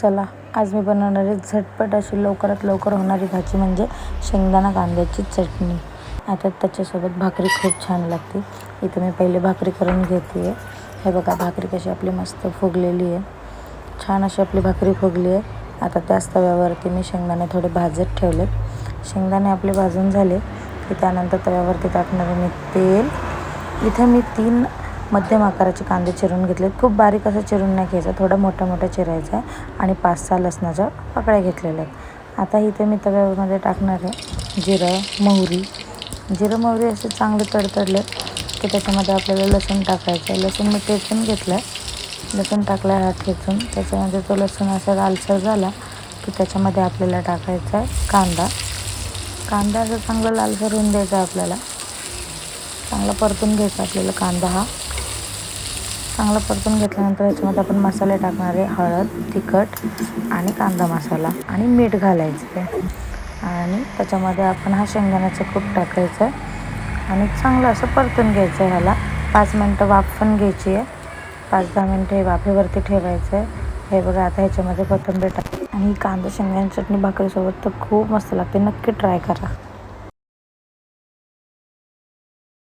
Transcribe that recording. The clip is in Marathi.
चला आज मी बनवणार आहे झटपट अशी लवकरात लवकर होणारी भाजी म्हणजे शेंगदाणा कांद्याची चटणी. आता त्याच्यासोबत भाकरी खूप छान लागते. इथं मी पहिले भाकरी करून घेते आहे हे बघा भाकरी कशी आपली मस्त फुगलेली आहे. छान अशी आपली भाकरी फुगली आहे. आता त्याच तव्यावरती मी शेंगदाणे थोडे भाजत ठेवले शेंगदाणे आपले भाजून झाले की त्यानंतर तव्यावरती टाकणार मी तेल. इथं मी तीन मध्यम आकाराचे कांदे चिरून घेतलेत. खूप बारीक असं चिरून नाही घ्यायचं. थोडं मोठं मोठं चिरायचं आहे आणि पाच सहा लसणाच्या पाकळ्या घेतलेल्या आहेत. आता इथे मी तव्यामध्ये टाकणार आहे जिरं मोहरी. जिरं मोहरी असे चांगले तडतडले की त्याच्यामध्ये आपल्याला लसूण टाकायचं आहे. लसूण मी ठेचून घेतलं आहे लसूण टाकला आहे हा ठेचून. त्याच्यामध्ये तो लसूण असा लालसर झाला की त्याच्यामध्ये आपल्याला टाकायचा आहे कांदा. कांदा असं चांगला लालसर होऊन द्यायचा आहे आपल्याला. चांगला परतून घ्यायचा आपल्याला कांदा हा. चांगला परतून घेतल्यानंतर याच्यामध्ये आपण मसाले टाकणार आहे हळद तिखट आणि कांदा मसाला आणि मीठ घालायचं आहे. आणि त्याच्यामध्ये आपण हा शेंगदाण्याचं कूट टाकायचं आहे. आणि चांगलं असं परतून घ्यायचं आहे ह्याला. पाच मिनटं वाफ पण घ्यायची आहे. पाच दहा मिनटं हे वाफेवरती ठेवायचं आहे. हे बघा आता ह्याच्यामध्ये कोथिंबीर टाक आणि कांदा शेंगदाण्याची चटणी भाकरीसोबत तर खूप मस्त लागते. नक्की ट्राय करा.